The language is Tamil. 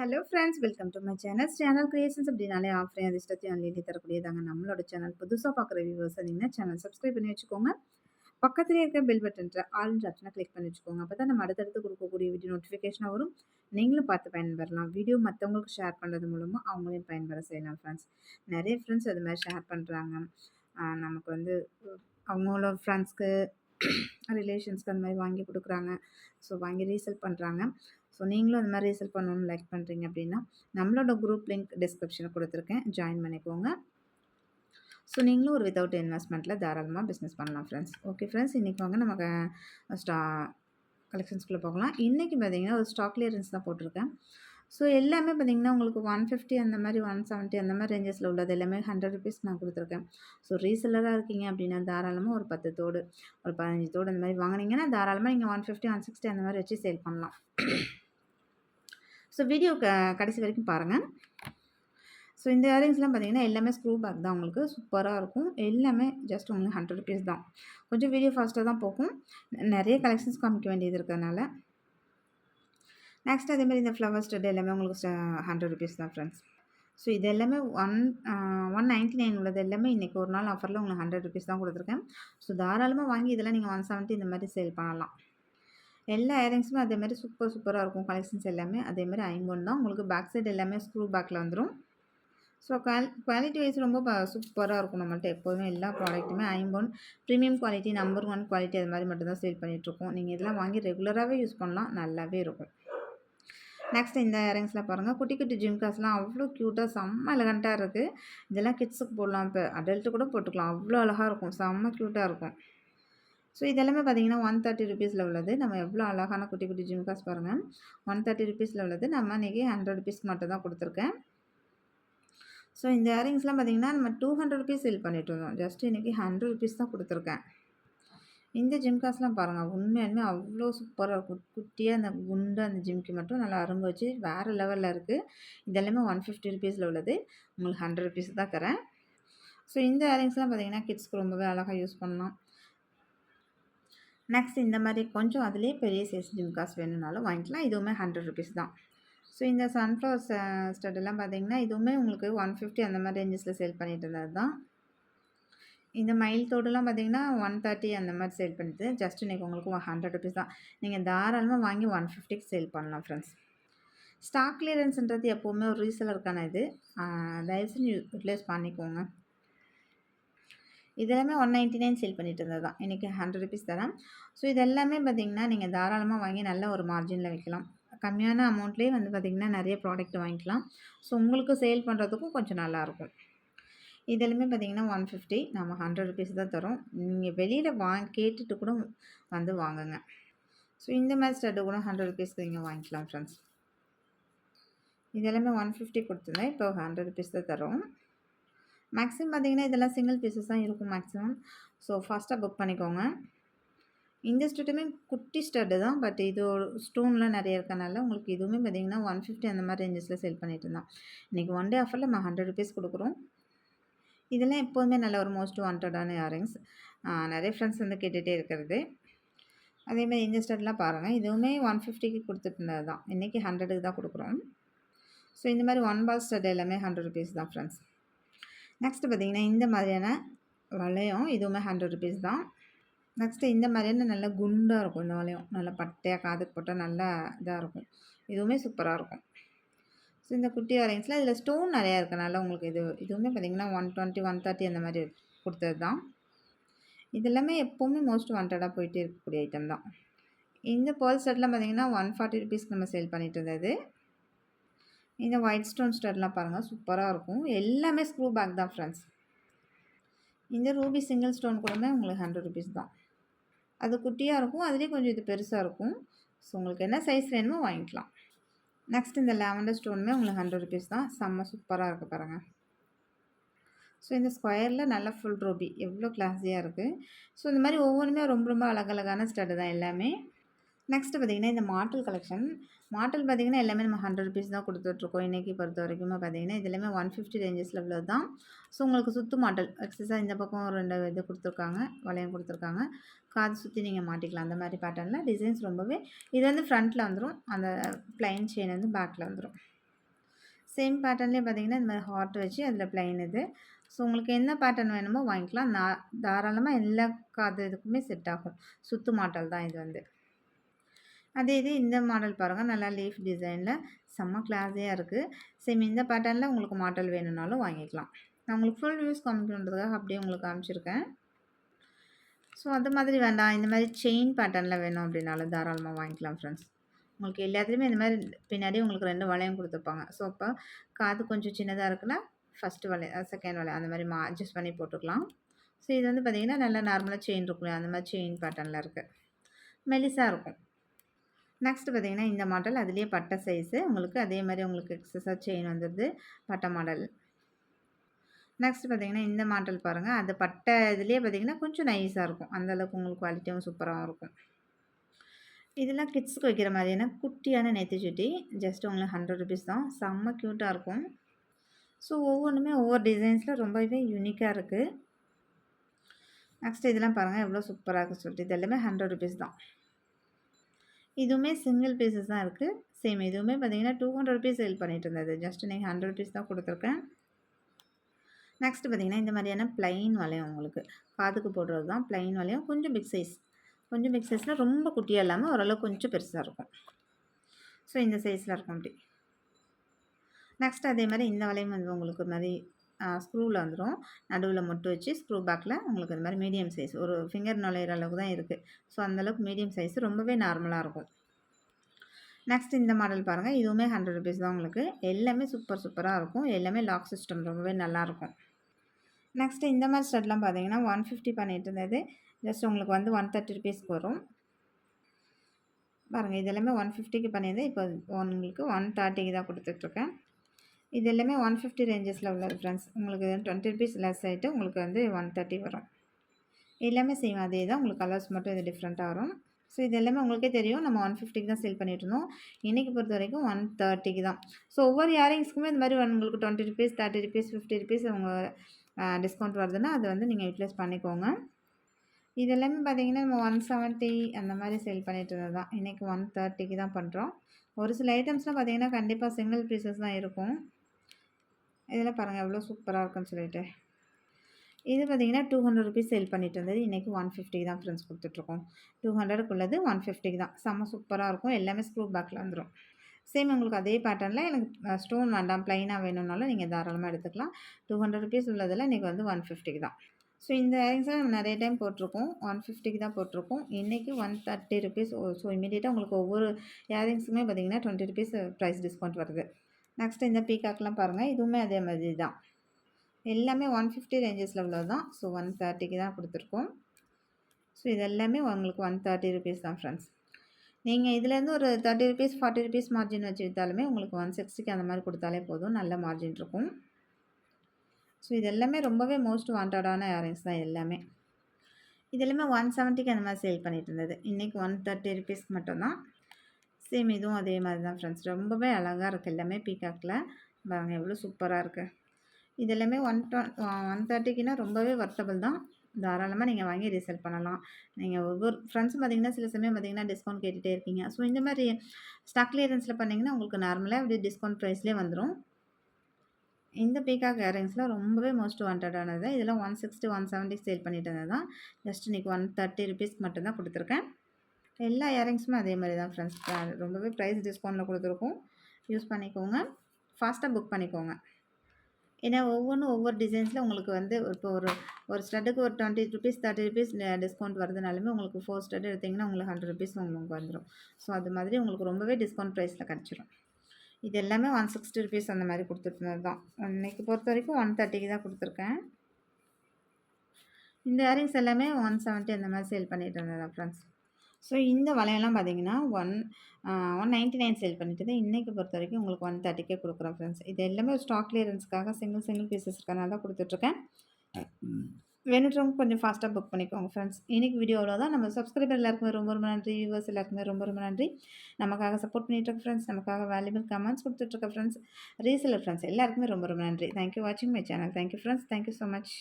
Hello friends welcome to my channel channel creations அப்படின்னாலே ஆஃப்ரே அதிர்ஷ்டத்தையும் அள்ளி தரக்கூடியதாங்க நம்மளோட சேனல் புதுசாக பார்க்குற வியூவர்ஸ் இருந்தீங்கன்னா சேனல் சப்ஸ்கிரைப் பண்ணி வச்சுக்கோங்க. பக்கத்துலேயே இருக்க பெல் பட்டன்ற ஆல் ஆப்ஷனை கிளிக் பண்ணி வச்சுக்கோங்க. அப்போ தான் நம்ம அடுத்தடுத்து கொடுக்கக்கூடிய வீடியோ நோட்டிஃபிகேஷனாக வரும். நீங்களும் பார்த்து பயன்பெறலாம். வீடியோ மற்றவங்களுக்கு ஷேர் பண்ணுறது மூலமாக அவங்களையும் பயன்பெற செய்யலாம் ஃப்ரெண்ட்ஸ் நிறைய ஃப்ரெண்ட்ஸ் அது மாதிரி ஷேர் பண்ணுறாங்க நமக்கு வந்து அவங்களோட ஃப்ரெண்ட்ஸ்க்கு ரிலேஷன்ஸ்க்கு அந்த மாதிரி வாங்கி கொடுக்குறாங்க. ஸோ வாங்கி ரீசெல் பண்ணுறாங்க ஸோ நீங்களும் அந்த மாதிரி ரிசல்ட் பண்ணணும்னு லைக் பண்ணுறீங்க அப்படின்னா நம்மளோட குரூப் லிங்க் டிஸ்கிரிப்ஷனில் கொடுத்துருக்கேன். ஜாயின் பண்ணிக்கோங்க. ஸோ நீங்களும் ஒரு வித்தவுட் இன்வெஸ்ட்மெண்ட்டில் தாராளமாக பிஸ்னஸ் பண்ணலாம் ஃப்ரெண்ட்ஸ் ஓகே ஃப்ரெண்ட்ஸ் இன்றைக்கி வாங்க. நமக்கு ஸ்டா கலெக்ஷன்ஸ்குள்ளே போகலாம். இன்றைக்கி பார்த்தீங்கன்னா ஒரு ஸ்டாக் கிளியரன்ஸ் தான் போட்டிருக்கேன். ஸோ எல்லாமே பார்த்திங்கன்னா உங்களுக்கு ஒன் ஃபிஃப்டி அந்த மாதிரி ஒன் செவன்ட்டி அந்த மாதிரி ரேஞ்சஸில் உள்ளது எல்லாமே ஹண்ட்ரட் ருபீஸ் நான் கொடுத்துருக்கேன். ஸோ ரீசெல்லராக இருக்கீங்க அப்படின்னா தாராளமாக ஒரு பத்து தோடு ஒரு பதினஞ்சு தோடு அந்த மாதிரி வாங்கினீங்கன்னா தாராளமாக நீங்கள் ஒன் ஃபிஃப்டி ஒன் சிக்ஸ்டி அந்த மாதிரி வச்சு சேல் பண்ணலாம். ஸோ வீடியோ க கடைசி வரைக்கும் பாருங்கள் ஸோ இந்த இயரிங்ஸ்லாம் பார்த்தீங்கன்னா எல்லாமே ஸ்க்ரூ பேக் தான் உங்களுக்கு. சூப்பராக இருக்கும். எல்லாமே ஜஸ்ட் உங்களுக்கு ஹண்ட்ரட் ருபீஸ் தான். கொஞ்சம் வீடியோ ஃபாஸ்ட்டாக தான் போகும். நிறைய கலெக்ஷன்ஸ் காமிக்க வேண்டியது இருக்கிறதுனால. நெக்ஸ்ட் அதேமாதிரி இந்த ஃப்ளவர் ஸ்டட் எல்லாமே உங்களுக்கு ஹண்ட்ரட் ருபீஸ் தான் ஃப்ரெண்ட்ஸ் ஸோ இது எல்லாமே ஒன் ஒன் நைன்ட்டி நைன் உள்ளது எல்லாமே இன்றைக்கி ஒரு நாள் ஆஃபரில் உங்களுக்கு ஹண்ட்ரட் ருபீஸ் தான் கொடுத்துருக்கேன். ஸோ தாராளமாக வாங்கி இதெல்லாம் நீங்கள் ஒன் செவன்ட்டி இந்த மாதிரி சேல் பண்ணலாம். எல்லா இயரிங்ஸுமே அதேமாதிரி சூப்பர் சூப்பராக இருக்கும். கலெக்ஷன்ஸ் எல்லாமே அதேமாதிரி ஐம்பொன் தான். உங்களுக்கு பேக் சைடு எல்லாமே ஸ்க்ரூ பேக்கில் வந்துடும் ஸோ குவால் குவாலிட்டி வைஸ் ரொம்ப சூப்பராக இருக்கும் நம்மள்ட்ட எப்போதுமே. எல்லா ப்ராடக்ட்டுமே ஐம்பொன். Premium quality number one quality அது மாதிரி மட்டும் தான் சேல் பண்ணிகிட்ருக்கோம் நீங்கள் இதெல்லாம் வாங்கி ரெகுலராகவே யூஸ் பண்ணலாம். நல்லாவே இருக்கும். நெக்ஸ்ட் இந்த இயரிங்ஸில் பாருங்கள் குட்டி குட்டி ஜிம்காஸ்லாம் அவ்வளோ க்யூட்டாக செம்ம எலகண்ட்டாக இருக்குது இதெல்லாம் கிட்ஸுக்கு போடலாம். இப்போ அடல்ட்டு கூட போட்டுக்கலாம். அவ்வளோ அழகாக இருக்கும். செம்ம க்யூட்டாக இருக்கும். ஸோ இதெல்லாமே பார்த்திங்கன்னா ஒன் தேர்ட்டி ருபீஸில் உள்ளது. நம்ம எவ்வளோ அழகான குட்டி குட்டி ஜிம்காஸ் பாருங்கள் ஒன் தேர்ட்டி ருபீஸில் உள்ளது. நம்ம இன்றைக்கி ஹண்ட்ரட் ருபீஸ்க்கு மட்டும் தான் கொடுத்துருக்கேன். ஸோ இந்த இயரிங்ஸ்லாம் பார்த்திங்கன்னா நம்ம டூ ஹண்ட்ரட் ருபீஸ் செல் பண்ணிட்டு இருந்தோம். ஜஸ்ட் இன்றைக்கி ஹண்ட்ரட் ருபீஸ் தான் கொடுத்துருக்கேன். இந்த ஜிம்காஸ்லாம் பாருங்கள் உண்மையாலுமே அவ்வளோ சூப்பராக இருக்கும். குட்டியாக அந்த குண்டு அந்த ஜிம்க்கு மட்டும் நல்லா அரும்பு வச்சு வேறு லெவலில் இருக்குது இதெல்லாமே ஒன் ஃபிஃப்டி ருபீஸில் உள்ளது. உங்களுக்கு ஹண்ட்ரட் ருபீஸ் தான் தரேன். ஸோ இந்த இயரிங்ஸ்லாம் பார்த்திங்கன்னா கிட்ஸ்க்கு ரொம்பவே அழகாக யூஸ் பண்ணலாம். நெக்ஸ்ட் இந்த மாதிரி கொஞ்சம் அதுலேயே பெரிய சைஸ் ஜிம்காஸ் வேணும்னாலும் வாங்கிக்கலாம். இதுவுமே ஹண்ட்ரட் ருபீஸ் தான். ஸோ இந்த சன்ஃப்ளவர் ஸ்டட்டெல்லாம் பார்த்திங்கன்னா இதுவுமே உங்களுக்கு ஒன் ஃபிஃப்டி அந்த மாதிரி ரேஞ்சஸில் சேல் பண்ணிட்டு இருந்தது தான். இந்த மயில் தோடுலாம் பார்த்தீங்கன்னா ஒன் தேர்ட்டி அந்த மாதிரி சேல் பண்ணுது. ஜஸ்ட் இன்றைக்கி உங்களுக்கு ஹண்ட்ரட் ருபீஸ் தான். நீங்கள் தாராளமாக வாங்கி ஒன் ஃபிஃப்டிக்கு சேல் பண்ணலாம் ஃப்ரெண்ட்ஸ் ஸ்டாக் கிளியரன்ஸ்ன்றது எப்போவுமே ஒரு ரீசலருக்கான இது. தயவுசெய்து யூட்டிலைஸ் பண்ணிக்கோங்க. இதெல்லாமே ஒன் நைன்ட்டி நைன் சேல் பண்ணிட்டு இருந்தது தான் இன்றைக்கி ஹண்ட்ரட் ருபீஸ் தரேன் ஸோ இது எல்லாமே பார்த்திங்கன்னா நீங்கள் தாராளமாக வாங்கி நல்ல ஒரு மார்ஜினில் வைக்கலாம். கம்மியான அமௌண்ட்லேயே வந்து பார்த்திங்கன்னா நிறைய ப்ராடக்ட் வாங்கிக்கலாம். ஸோ உங்களுக்கு சேல் பண்ணுறதுக்கும் கொஞ்சம் நல்லாயிருக்கும் இதெல்லாமே பார்த்தீங்கன்னா ஒன் ஃபிஃப்டி நம்ம ஹண்ட்ரட் ருபீஸ் தான் தரோம் நீங்கள் வெளியில் வா கேட்டுட்டு கூட வந்து வாங்குங்க. ஸோ இந்த மாதிரி ஸ்டட்டு கூட ஹண்ட்ரட் ருபீஸ்க்கு நீங்கள் வாங்கிக்கலாம் ஃப்ரெண்ட்ஸ் இதெல்லாமே ஒன் ஃபிஃப்டி கொடுத்துருந்தேன். இப்போ ஹண்ட்ரட் ருபீஸ் தான் தரோம் மேக்ஸிமம் பார்த்திங்கன்னா இதெல்லாம் சிங்கிள் பீசஸ் தான் இருக்கும் மேக்ஸிமம் ஸோ ஃபாஸ்ட்டாக புக் பண்ணிக்கோங்க. இந்த ஸ்டட்டுமே குட்டி ஸ்டட்டு தான். பட் இது ஸ்டோன்லாம் நிறைய இருக்கனால உங்களுக்கு இதுவுமே பார்த்தீங்கன்னா ஒன் ஃபிஃப்டி அந்த மாதிரி ரேஞ்சஸில் செல் பண்ணிட்டு இருந்தோம் இன்றைக்கி ஒன் டே ஆஃபரில் நம்ம ஹண்ட்ரட் ருபீஸ் கொடுக்குறோம். இதெல்லாம் எப்போதுமே நல்ல ஒரு மோஸ்ட் வாண்டடான இயரிங்ஸ் நிறைய ஃப்ரெண்ட்ஸ் வந்து கேட்டுகிட்டே இருக்கிறது. அதேமாதிரி இந்த ஸ்டட்லாம் பாருங்கள் இதுவுமே ஒன் ஃபிஃப்டிக்கு கொடுத்துட்டு தான். இன்றைக்கி ஹண்ட்ரடுக்கு தான் கொடுக்குறோம். ஸோ இந்த மாதிரி ஒன் பால் ஸ்டட் எல்லாமே ஹண்ட்ரட் ருபீஸ் தான் ஃப்ரெண்ட்ஸ் நெக்ஸ்ட்டு பார்த்திங்கன்னா இந்த மாதிரியான வளையம் இதுவுமே ஹண்ட்ரட் ருபீஸ் தான். நெக்ஸ்ட்டு இந்த மாதிரியான நல்லா குண்டாக இருக்கும் இந்த வளையம். நல்லா பட்டையாக காதுக்கு போட்டால் நல்லா இதாக இருக்கும். இதுவுமே சூப்பராக இருக்கும். ஸோ இந்த குட்டி ஆரஞ்சில் இதில் ஸ்டோன் நிறையா இருக்கனால உங்களுக்கு இது இதுவுமே பார்த்திங்கன்னா ஒன் டுவெண்ட்டி ஒன் தேர்ட்டி அந்த மாதிரி கொடுத்தது தான். இதெல்லாமே எப்போவுமே மோஸ்ட் வாண்டடாக போயிட்டு இருக்கக்கூடிய ஐட்டம் தான். இந்த பேர்ல் செட்டில் பார்த்திங்கன்னா ஒன் ஃபார்ட்டி ருபீஸ்க்கு நம்ம சேல் பண்ணிகிட்டு இருந்தது. இந்த ஒயிட் ஸ்டோன் ஸ்டட்லாம் பாருங்கள் சூப்பராக இருக்கும். எல்லாமே ஸ்க்ரூ பேக் தான் ஃப்ரெண்ட்ஸ் இந்த ரூபி சிங்கிள் ஸ்டோன் கூடமே உங்களுக்கு ஹண்ட்ரட் ருபீஸ் தான். அது குட்டியாக இருக்கும் அதுலேயும் கொஞ்சம் இது பெருசாக இருக்கும். ஸோ உங்களுக்கு என்ன சைஸ் வேணுமோ வாங்கிக்கலாம். நெக்ஸ்ட் இந்த லெவண்டர் ஸ்டோனுமே உங்களுக்கு ஹண்ட்ரட் ருபீஸ் தான். செம்ம சூப்பராக இருக்குது பாருங்கள் ஸோ இந்த ஸ்கொயரில் நல்ல ஃபுல் ரூபி எவ்வளோ கிளாஸியாக இருக்குது ஸோ இந்த மாதிரி ஒவ்வொன்றுமே ரொம்ப ரொம்ப அழகழகான ஸ்டட்டு தான் எல்லாமே. நெக்ஸ்ட்டு பார்த்திங்கன்னா இந்த மாட்டல் கலெக்ஷன் மாட்டல் பார்த்திங்கன்னா எல்லாமே நம்ம ஹண்ட்ரட் ருபீஸ் தான் கொடுத்துட்ருக்கோம். இன்றைக்கி பொறுத்த வரைக்குமே பார்த்திங்கன்னா இது எல்லாமே ஒன் ஃபிஃப்டி ரேஞ்சஸில் உள்ளது தான். ஸோ உங்களுக்கு சுத்து மாட்டல் எக்ஸஸாக இந்த பக்கம் ரெண்டு இது கொடுத்துருக்காங்க வளையம் கொடுத்துருக்காங்க. காது சுற்றி நீங்கள் மாட்டிக்கலாம். அந்த மாதிரி பேட்டர்னில் டிசைன்ஸ் ரொம்பவே இது வந்து ஃப்ரண்ட்டில் வந்துடும் அந்த ப்ளைன் செயின் வந்து பேக்கில் வந்துடும் சேம் பேட்டர்ன்லேயே பார்த்தீங்கன்னா இந்த மாதிரி ஹார்ட் வச்சு அதில் ப்ளைன் இது. ஸோ உங்களுக்கு என்ன பேட்டர்ன் வேணுமோ வாங்கிக்கலாம். நான் தாராளமாக எல்லா காது இதுக்குமே செட் ஆகும். சுத்து மாடல் தான் இது வந்து. அதே இது இந்த மாடல் பாருங்கள் நல்லா லீஃப் டிசைனில் செம்ம கிளாஸியாக இருக்குது சேம் இந்த பேட்டர்னில் உங்களுக்கு மாடல் வேணும்னாலும் வாங்கிக்கலாம். நான் உங்களுக்கு ஃபுல் வியூஸ் காமிக்கணுன்றதுக்காக அப்படியே உங்களுக்கு காமிச்சிருக்கேன். ஸோ அது மாதிரி வேண்டாம். இந்த மாதிரி செயின் பேட்டர்னில் வேணும் அப்படின்னாலும் தாராளமாக வாங்கிக்கலாம் ஃப்ரெண்ட்ஸ் உங்களுக்கு எல்லாத்துலேயுமே இந்த மாதிரி பின்னாடி உங்களுக்கு ரெண்டு வளையம் கொடுத்துருப்பாங்க. ஸோ அப்போ காது கொஞ்சம் சின்னதாக இருக்குன்னா ஃபஸ்ட்டு வளையம் செகண்ட் வளையம் அந்த மாதிரி மா அட்ஜஸ்ட் பண்ணி போட்டுக்கலாம். ஸோ இது வந்து பார்த்திங்கன்னா நல்லா நார்மலாக செயின் இருக்கும் அந்த மாதிரி செயின் பேட்டர்னில் இருக்குது மெலிசாக இருக்கும். நெக்ஸ்ட்டு பார்த்திங்கன்னா இந்த மாடல் அதுலேயே பட்டை சைஸு உங்களுக்கு அதே மாதிரி உங்களுக்கு எக்ஸஸாக செயின் வந்துடுது பட்டை மாடல் நெக்ஸ்ட் பார்த்திங்கன்னா இந்த மாடல் பாருங்கள் அது பட்டை இதுலேயே பார்த்திங்கன்னா கொஞ்சம் நைஸாக இருக்கும். அந்தளவுக்கு உங்களுக்கு குவாலிட்டியும் சூப்பராகவும் இருக்கும். இதெல்லாம் கிட்ஸுக்கு வைக்கிற மாதிரியான குட்டியான நெத்தி சுட்டி. ஜஸ்ட் உங்களுக்கு ஹண்ட்ரட் ருபீஸ் தான். செம்ம க்யூட்டாக இருக்கும். ஸோ ஒவ்வொன்றுமே ஒவ்வொரு டிசைன்ஸில் ரொம்பவே யூனிக்காக இருக்குது நெக்ஸ்ட் இதெல்லாம் பாருங்கள் எவ்வளோ சூப்பராக இருக்குது சொல்லிட்டு. இது எல்லாமே ஹண்ட்ரட் ருபீஸ் தான். இதுவுமே சிங்கிள் பீசஸ் தான் இருக்குது சேம் இதுவுமே பார்த்தீங்கன்னா டூ ஹண்ட்ரட் ருபீஸ் சேல் பண்ணிட்டு இருந்தது ஜஸ்ட் நீங்கள் ஹண்ட்ரட் ருபீஸ் தான் கொடுத்துருக்கேன். நெக்ஸ்ட் பார்த்திங்கன்னா இந்த மாதிரியான ப்ளைன் வளையம் உங்களுக்கு. காதுக்கு போடுறது தான் ப்ளைன் வளையம். கொஞ்சம் பிக் சைஸ் கொஞ்சம் பிக் சைஸில் ரொம்ப குட்டியாக இல்லாமல் ஓரளவு கொஞ்சம் பெருசாக இருக்கும். ஸோ இந்த சைஸில் இருக்கும் அப்படி. நெக்ஸ்ட் அதே மாதிரி இந்த வளையம் வந்து உங்களுக்கு மாதிரி ஸ்க்ரூவில் வந்துடும் நடுவில் மட்டும் வச்சு ஸ்க்ரூ பேக்கில் உங்களுக்கு இந்த மாதிரி மீடியம் சைஸ் ஒரு ஃபிங்கர் நுழையிற அளவுக்கு தான் இருக்குது ஸோ அந்தளவுக்கு மீடியம் சைஸ் ரொம்பவே நார்மலாக இருக்கும். நெக்ஸ்ட் இந்த மாடல் பாருங்கள் இதுவுமே ஹண்ட்ரட் ருபீஸ் தான் உங்களுக்கு. எல்லாமே சூப்பர் சூப்பராக இருக்கும். எல்லாமே லாக் சிஸ்டம் ரொம்பவே நல்லாயிருக்கும் நெக்ஸ்ட்டு இந்த மாதிரி ஸ்டட்லாம் பார்த்தீங்கன்னா ஒன் ஃபிஃப்டி பண்ணிட்டு இருந்தது. ஜஸ்ட் உங்களுக்கு வந்து ஒன் தேர்ட்டி ருபீஸ்க்கு வரும். பாருங்கள் இது எல்லாமே ஒன் ஃபிஃப்டிக்கு பண்ணியிருந்தேன். இப்போ உங்களுக்கு ஒன் தேர்ட்டிக்கு தான் கொடுத்துட்ருக்கேன் இது எல்லாமே ஒன் ஃபிஃப்டி ரேஞ்சஸில் உள்ளது ஃப்ரெண்ட்ஸ் உங்களுக்கு டுவெண்ட்டி ருபீஸ் லெஸ் ஆகிட்டு உங்களுக்கு வந்து ஒன் தேர்ட்டி வரும். எல்லாமே செய்வோம் அதே தான் உங்களுக்கு கலர்ஸ் மட்டும் இது டிஃப்ரெண்ட்டாக வரும். ஸோ இது எல்லாமே உங்களுக்கே தெரியும். நம்ம ஒன் ஃபிஃப்டிக்கு தான் சேல் பண்ணிட்டு இருந்தோம். இன்றைக்கி பொறுத்த வரைக்கும் ஒன் தேர்ட்டிக்கு தான். ஸோ ஒவ்வொரு இயரிங்ஸ்க்குமே இந்த மாதிரி உங்களுக்கு twenty rupees thirty rupees fifty rupees உங்கள் டிஸ்கவுண்ட் வருதுன்னா அதை வந்து நீங்கள் யூட்டிலைஸ் பண்ணிக்கோங்க. இது எல்லாமே பார்த்தீங்கன்னா நம்ம ஒன் செவன்ட்டி அந்த மாதிரி சேல் பண்ணிட்டு இருந்தது தான். இன்றைக்கி ஒன் தேர்ட்டிக்கு தான் பண்ணுறோம் ஒரு சில ஐட்டம்ஸ்லாம் பார்த்தீங்கன்னா கண்டிப்பாக சிங்கிள் பீசஸ் தான் இருக்கும். இதில் பாருங்கள் எவ்வளோ சூப்பராக இருக்குன்னு சொல்லிட்டு. இது பார்த்தீங்கன்னா டூ ஹண்ட்ரட் ருபீஸ் சேல் பண்ணிட்டு இருந்தது. இன்றைக்கி ஒன் ஃபிஃப்டிக்கு தான் ஃப்ரெண்ட்ஸ் கொடுத்துட்ருக்கோம். டூ ஹண்ட்ரடுக்குள்ளது ஒன் ஃபிஃப்டிக்கு தான். செம்ம சூப்பராக இருக்கும். எல்லாமே ஸ்க்ரூ பேக்கில் வந்துடும் சேம் உங்களுக்கு அதே பேட்டர்னில் எனக்கு ஸ்டோன் வேண்டாம் ப்ளைனாக வேணும்னாலும் நீங்கள் தாராளமாக எடுத்துக்கலாம். டூ ஹண்ட்ரட் ருபீஸ் உள்ளதில் இன்றைக்கி வந்து ஒன் ஃபிஃப்டிக்கு தான். ஸோ இந்த ஏரிங்ஸில் நம்ம நிறைய டைம் போட்டிருக்கோம். ஒன் ஃபிஃப்டிக்கு தான் போட்டிருக்கோம். இன்றைக்கி ஒன் தேர்ட்டி ருபீஸ் ஸோ இமீடியட்டாக உங்களுக்கு ஒவ்வொரு இயரிங்ஸுமே பார்த்திங்கன்னா டுவெண்ட்டி ருபீஸ் ப்ரைஸ் டிஸ்கவுண்ட் வருது. நெக்ஸ்ட் இந்த பீகாக்லாம் பாருங்கள் இதுவுமே அதே மாதிரி தான் எல்லாமே ஒன் ஃபிஃப்டி ரேஞ்சஸில் உள்ளது தான் ஸோ ஒன் தேர்ட்டிக்கு தான் கொடுத்துருக்கோம். ஸோ இது எல்லாமே உங்களுக்கு ஒன் தேர்ட்டி ருபீஸ் தான் ஃப்ரெண்ட்ஸ் நீங்கள் இதுலேருந்து ஒரு thirty rupees forty rupees margin வச்சு விற்றாலுமே உங்களுக்கு ஒன் சிக்ஸ்டிக்கு அந்த மாதிரி கொடுத்தாலே போதும். நல்ல மார்ஜின் இருக்கும். ஸோ இது எல்லாமே ரொம்பவே மோஸ்ட் வாண்டடான இயரிங்ஸ் தான் எல்லாமே. இது எல்லாமே ஒன் செவன்ட்டிக்கு அந்த மாதிரி சேல் பண்ணிகிட்டு இருந்தது. இன்றைக்கி ஒன் தேர்ட்டி ருபீஸ் மட்டும்தான். சேம் இதுவும் அதே மாதிரி தான் ஃப்ரெண்ட்ஸ் ரொம்பவே அழகாக இருக்குது எல்லாமே பீகாக்கில் பாருங்கள் எவ்வளோ சூப்பராக இருக்குது இது எல்லாமே ஒன் ஒன் தேர்ட்டிக்குன்னா ரொம்பவே ஒர்த்தபிள் தான். தாராளமாக நீங்கள் வாங்கி ரீசெல் பண்ணலாம். நீங்கள் ஒவ்வொரு ஃப்ரெண்ட்ஸும் பார்த்தீங்கன்னா சில சமயம் பார்த்தீங்கன்னா டிஸ்கவுண்ட் கேட்டுகிட்டே இருக்கீங்க ஸோ இந்த மாதிரி ஸ்டாக் கிளியரன்ஸில் பண்ணிங்கன்னா உங்களுக்கு நார்மலாக அப்படி டிஸ்கவுண்ட் ப்ரைஸ்லேயே வந்துடும் இந்த பீகாக் இயரிங்ஸ்லாம் ரொம்பவே மோஸ்ட் வாண்டடானது இதெல்லாம் one sixty one seventy sale பண்ணிட்டு இருந்தது தான். ஜஸ்ட் இன்றைக்கி ஒன் தேர்ட்டி ருபீஸ்க்கு மட்டும்தான் கொடுத்துருக்கேன். எல்லா இயரிங்ஸுமே அதே மாதிரி தான் ஃப்ரெண்ட்ஸ் ரொம்பவே ப்ரைஸ் டிஸ்கவுண்ட்டில் கொடுத்துருக்கோம். யூஸ் பண்ணிக்கோங்க. ஃபாஸ்ட்டாக புக் பண்ணிக்கோங்க. ஏன்னா ஒவ்வொன்றும் ஒவ்வொரு டிசைன்ஸில் உங்களுக்கு வந்து இப்போ ஒரு ஒரு ஸ்டட்டுக்கு ஒரு twenty rupees thirty rupees discount வருதுனாலுமே உங்களுக்கு ஃபோர் ஸ்டட் எடுத்திங்கன்னா உங்களுக்கு ஹண்ட்ரட் ருபீஸ் உங்களுக்கு வந்துடும் ஸோ அது மாதிரி உங்களுக்கு ரொம்பவே டிஸ்கவுண்ட் ப்ரைஸில் கிடச்சிரும். இது எல்லாமே ஒன் சிக்ஸ்டி ருபீஸ் அந்த மாதிரி கொடுத்துருந்தது தான் இன்றைக்கி பொறுத்த வரைக்கும் ஒன் தேர்ட்டிக்கு தான் கொடுத்துருக்கேன். இந்த இயரிங்ஸ் எல்லாமே ஒன் செவன்ட்டி அந்த மாதிரி சேல் பண்ணிட்டு இருந்தது தான் ஃப்ரெண்ட்ஸ் ஸோ இந்த வளையெல்லாம் பார்த்தீங்கன்னா one one ninety nine sale பண்ணிட்டு இன்றைக்கி பொறுத்த வரைக்கும் உங்களுக்கு ஒன் தேர்ட்டிக்கே கொடுக்குறோம் ஃப்ரெண்ட்ஸ் இது எல்லாமே ஒரு ஸ்டாக் கிளியரன்ஸ்க்காக சிங்கிள் சிங்கிள் பீசஸ் இருக்கனால தான் கொடுத்துட்ருக்கேன். வேணுன்றவங்க கொஞ்சம் ஃபாஸ்ட்டாக புக் பண்ணிக்கோங்க ஃப்ரெண்ட்ஸ் இன்றைக்கி வீடியோ அவ்வளோதான் நம்ம சப்ஸ்கிரைபர் எல்லாருக்குமே ரொம்ப ரொம்ப நன்றி. வியூவர்ஸ் எல்லாருக்குமே ரொம்ப ரொம்ப நன்றி. நமக்காக சப்போர்ட் பண்ணிகிட்ருக்க ஃப்ரெண்ட்ஸ் நமக்காக வேல்யூபிள் கமெண்ட்ஸ் கொடுத்துட்ருக்க ஃப்ரெண்ட்ஸ் ரீசெலர் ஃப்ரெண்ட்ஸ் எல்லாருக்குமே ரொம்ப ரொம்ப நன்றி. தேங்க்யூ வாட்சிங் my channel thank you friends thank you so much